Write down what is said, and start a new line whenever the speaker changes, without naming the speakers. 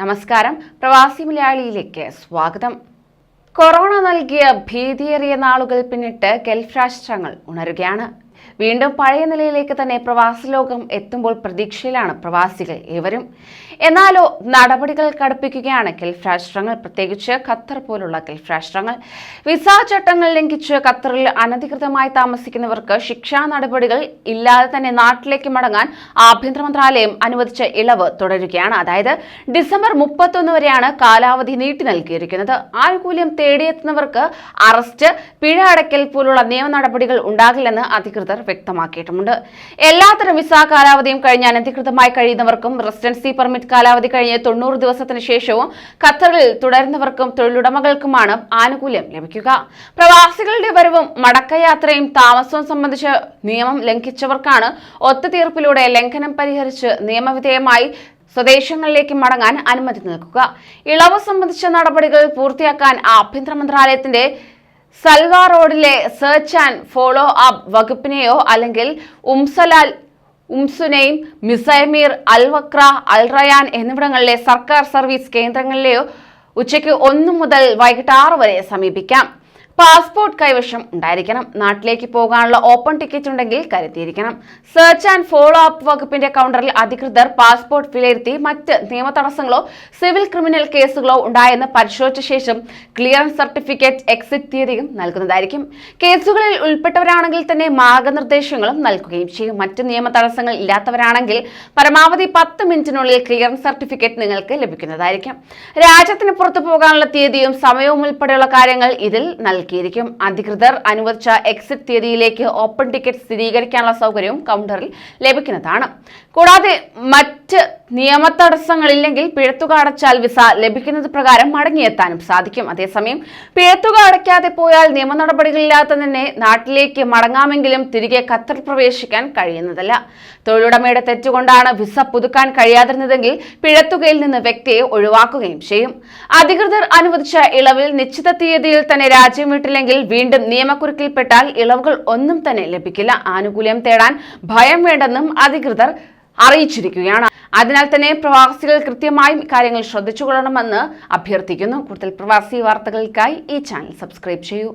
നമസ്കാരം. പ്രവാസി മലയാളിയിലേക്ക് സ്വാഗതം. കൊറോണ നൽകിയ ഭീതിയേറിയ നാളുകൾ പിന്നിട്ട് ഗൾഫ് രാഷ്ട്രങ്ങൾ ഉണരുകയാണ്. വീണ്ടും പഴയ നിലയിലേക്ക് തന്നെ പ്രവാസി ലോകം എത്തുമ്പോൾ പ്രതീക്ഷയിലാണ് പ്രവാസികൾ ഏവരും. എന്നാലോ നടപടികൾ കടുപ്പിക്കുകയാണ് ഗൾഫ് രാഷ്ട്രങ്ങൾ പ്രത്യേകിച്ച് ഖത്തർ പോലുള്ള ഗൾഫ് രാഷ്ട്രങ്ങൾ വിസ ചട്ടങ്ങൾ ലംഘിച്ച് ഖത്തറിൽ അനധികൃതമായി താമസിക്കുന്നവർക്ക് ശിക്ഷാ നടപടികൾ ഇല്ലാതെ തന്നെ നാട്ടിലേക്ക് മടങ്ങാൻ ആഭ്യന്തര മന്ത്രാലയം അനുവദിച്ച ഇളവ് തുടരുകയാണ്. അതായത് ഡിസംബർ മുപ്പത്തൊന്ന് വരെയാണ് കാലാവധി നീട്ടി നൽകിയിരിക്കുന്നത്. ആനുകൂല്യം തേടിയെത്തുന്നവർക്ക് അറസ്റ്റ് പിഴ അടയ്ക്കൽ പോലുള്ള നിയമ നടപടികൾ ഉണ്ടാകില്ലെന്ന് അധികൃതർ വ്യക്തമാക്കിയിട്ടുമുണ്ട്. എല്ലാത്തരം വിസ കാലാവധിയും കഴിഞ്ഞ് അനധികൃതമായി കഴിയുന്നവർക്കും റെസിഡൻസി പെർമിറ്റ് കാലാവധി കഴിഞ്ഞ് തൊണ്ണൂറ് ദിവസത്തിന് ശേഷവും ഖത്തറിൽ തുടരുന്നവർക്കും തൊഴിലുടമകൾക്കുമാണ് ആനുകൂല്യം ലഭിക്കുക. പ്രവാസികളുടെ വരവും മടക്കയാത്രയും താമസവും സംബന്ധിച്ച് നിയമം ലംഘിച്ചവർക്കാണ് ഒത്തുതീർപ്പിലൂടെ ലംഘനം പരിഹരിച്ച് നിയമവിധേയമായി സ്വദേശങ്ങളിലേക്ക് മടങ്ങാൻ അനുമതി നൽകുക. ഇളവ് സംബന്ധിച്ച നടപടികൾ പൂർത്തിയാക്കാൻ ആഭ്യന്തര മന്ത്രാലയത്തിന്റെ സൽവാർ റോഡിലെ സെർച്ച് ആൻഡ് ഫോളോ അപ്പ് വകുപ്പിനെയോ അല്ലെങ്കിൽ ഉംസലാൽ ഉംസുനെയും മിസൈമീർ അൽവക്ര അൽറയാൻ എന്നിവിടങ്ങളിലെ സർക്കാർ സർവീസ് കേന്ദ്രങ്ങളിലെയോ ഉച്ചയ്ക്ക് ഒന്നു മുതൽ വൈകിട്ട് ആറ് വരെ സമീപിക്കാം. പാസ്പോർട്ട് കൈവശം ഉണ്ടായിരിക്കണം. നാട്ടിലേക്ക് പോകാനുള്ള ഓപ്പൺ ടിക്കറ്റ് ഉണ്ടെങ്കിൽ കരുതിയിരിക്കണം. സെർച്ച് ആൻഡ് ഫോളോ അപ്പ് വകുപ്പിന്റെ കൗണ്ടറിൽ അധികൃതർ പാസ്പോർട്ട് വിലയിരുത്തി മറ്റ് നിയമ തടസ്സങ്ങളോ സിവിൽ ക്രിമിനൽ കേസുകളോ ഉണ്ടായെന്ന് പരിശോധിച്ച ശേഷം ക്ലിയറൻസ് സർട്ടിഫിക്കറ്റ് എക്സിറ്റ് തീയതിയും നൽകുന്നതായിരിക്കും. കേസുകളിൽ ഉൾപ്പെട്ടവരാണെങ്കിൽ തന്നെ മാർഗനിർദ്ദേശങ്ങളും നൽകുകയും ചെയ്യും. മറ്റ് നിയമ തടസ്സങ്ങൾ ഇല്ലാത്തവരാണെങ്കിൽ പരമാവധി പത്ത് മിനിറ്റിനുള്ളിൽ ക്ലിയറൻസ് സർട്ടിഫിക്കറ്റ് നിങ്ങൾക്ക് ലഭിക്കുന്നതായിരിക്കും. രാജ്യത്തിന് പുറത്തു പോകാനുള്ള തീയതിയും സമയവും ഉൾപ്പെടെയുള്ള കാര്യങ്ങൾ ഇതിൽ നൽകിയിരിക്കും. അധികൃതർ അനുവദിച്ച എക്സിറ്റ് തീയതിയിലേക്ക് ഓപ്പൺ ടിക്കറ്റ് സ്ഥിരീകരിക്കാനുള്ള സൗകര്യവും കൗണ്ടറിൽ ലഭിക്കുന്നതാണ്. കൂടാതെ മറ്റ് നിയമ തടസ്സങ്ങളില്ലെങ്കിൽ പിഴത്തുക അടച്ചാൽ വിസ ലഭിക്കുന്നത് പ്രകാരം മടങ്ങിയെത്താനും സാധിക്കും. അതേസമയം പിഴത്തുക അടയ്ക്കാതെ പോയാൽ നിയമ നടപടികളില്ലാതെ തന്നെ നാട്ടിലേക്ക് മടങ്ങാമെങ്കിലും തിരികെ ഖത്തർ പ്രവേശിക്കാൻ കഴിയുന്നതല്ല. തൊഴിലുടമയുടെ തെറ്റുകൊണ്ടാണ് വിസ പുതുക്കാൻ കഴിയാതിരുന്നതെങ്കിൽ പിഴത്തുകയിൽ നിന്ന് വ്യക്തിയെ ഒഴിവാക്കുകയും ചെയ്യും. അധികൃതർ അനുവദിച്ച ഇളവിൽ നിശ്ചിത തീയതിയിൽ തന്നെ രാജ്യം വിട്ടില്ലെങ്കിൽ വീണ്ടും നിയമക്കുരുക്കിൽപ്പെട്ടാൽ ഇളവുകൾ ഒന്നും തന്നെ ലഭിക്കില്ല. ആനുകൂല്യം തേടാൻ ഭയം വേണ്ടെന്നും അധികൃതർ അറിയിച്ചിരിക്കുകയാണ്. അതിനാൽ തന്നെ പ്രവാസികൾ കൃത്യമായും കാര്യങ്ങൾ ശ്രദ്ധിച്ചുകൊള്ളണമെന്ന് അഭ്യർത്ഥിക്കുന്നു. കൂടുതൽ പ്രവാസി വാർത്തകൾക്കായി ഈ ചാനൽ സബ്സ്ക്രൈബ് ചെയ്യൂ.